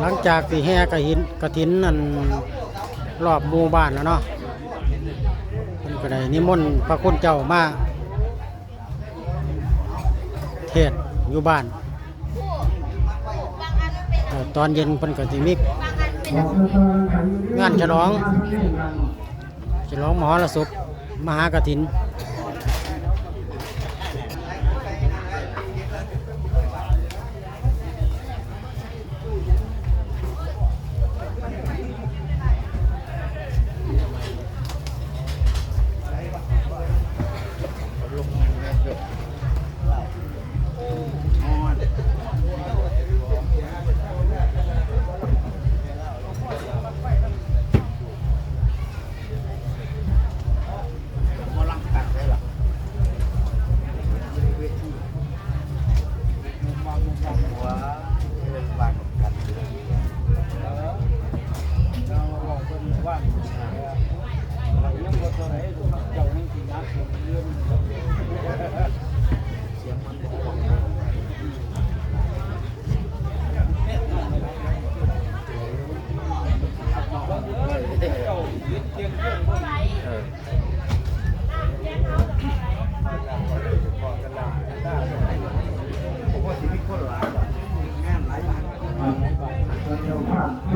หลังจากที่แห่กระหินกระถินนั่นรอบหมู่บ้านแล้วเนาะเพิ่นก็ได้นิมนต์พระคุณเจ้ามาเทศอยู่บ้าน ตอนเย็นเพิ่นก็สิมีงานฉลองฉลองมหรสพมหากฐิน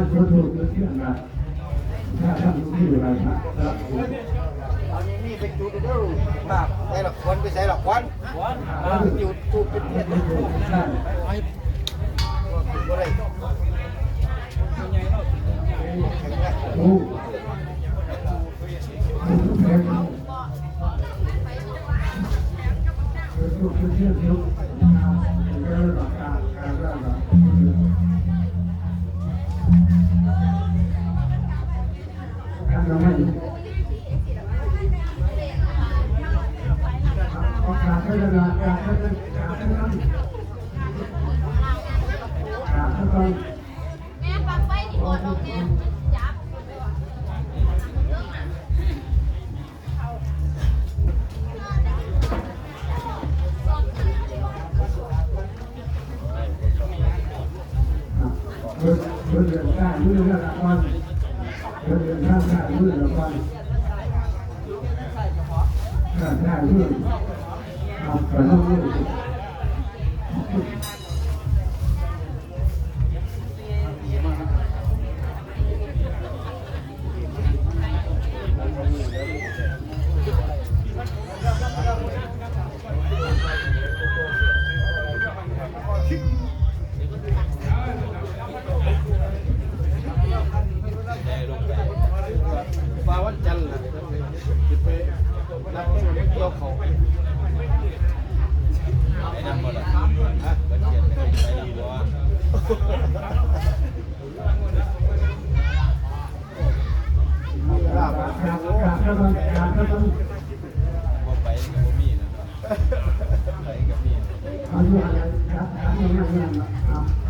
มันจะถูกเรื่องอะไรถ้าท่านที่อยู่ไรครับเอานี่นี่ไปจุดเด้อภาพใส่ละควันไปใส่ละควันจุดจุดจุดจุดจุดจุดบ่ได้โอ้ถูกเรื่องยุคการหลักการการร่างห แม่ปักไฟที่บอดออกเนี่ยจับเดินเดินเดินไมือละละวันเดินเดินข้างได้มือละวันข้าข้าเองมือ ฟ้าวันจันทร์น่ะสิไปรับเกี่ยวเขา ไอ้นั่นบ่ล่ะฮะบ่เขียนไปดีบ่ลาบการการก็ต้องการก็ต้องบ่ไปก็บ่มีนะไปก็มีอายุอะไรครับการงานงาน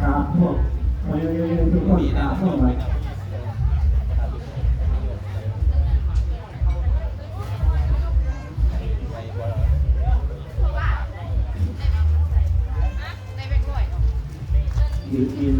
การพวกไปเรียนทุกคนการพวกไป อิ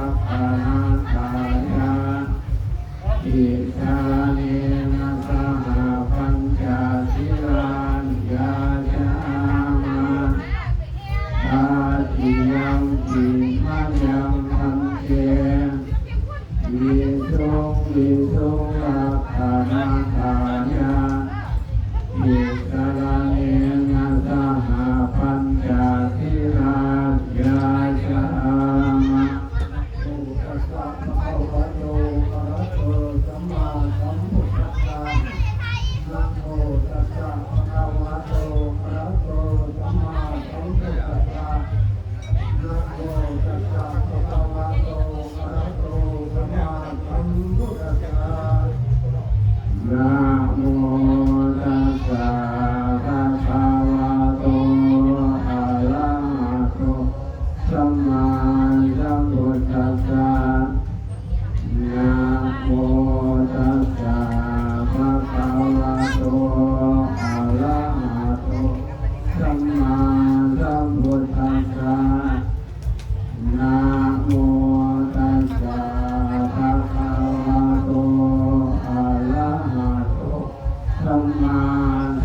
มา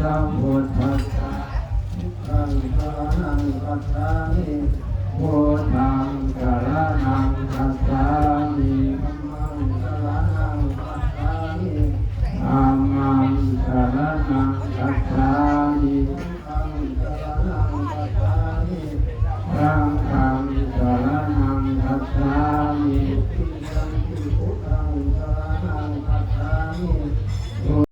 สัมพุทธัสสะสังฆานังกัจจามิพุทธังกะระนังกัามิมังกะระนังกัามิธัมังกะระนังกัามิ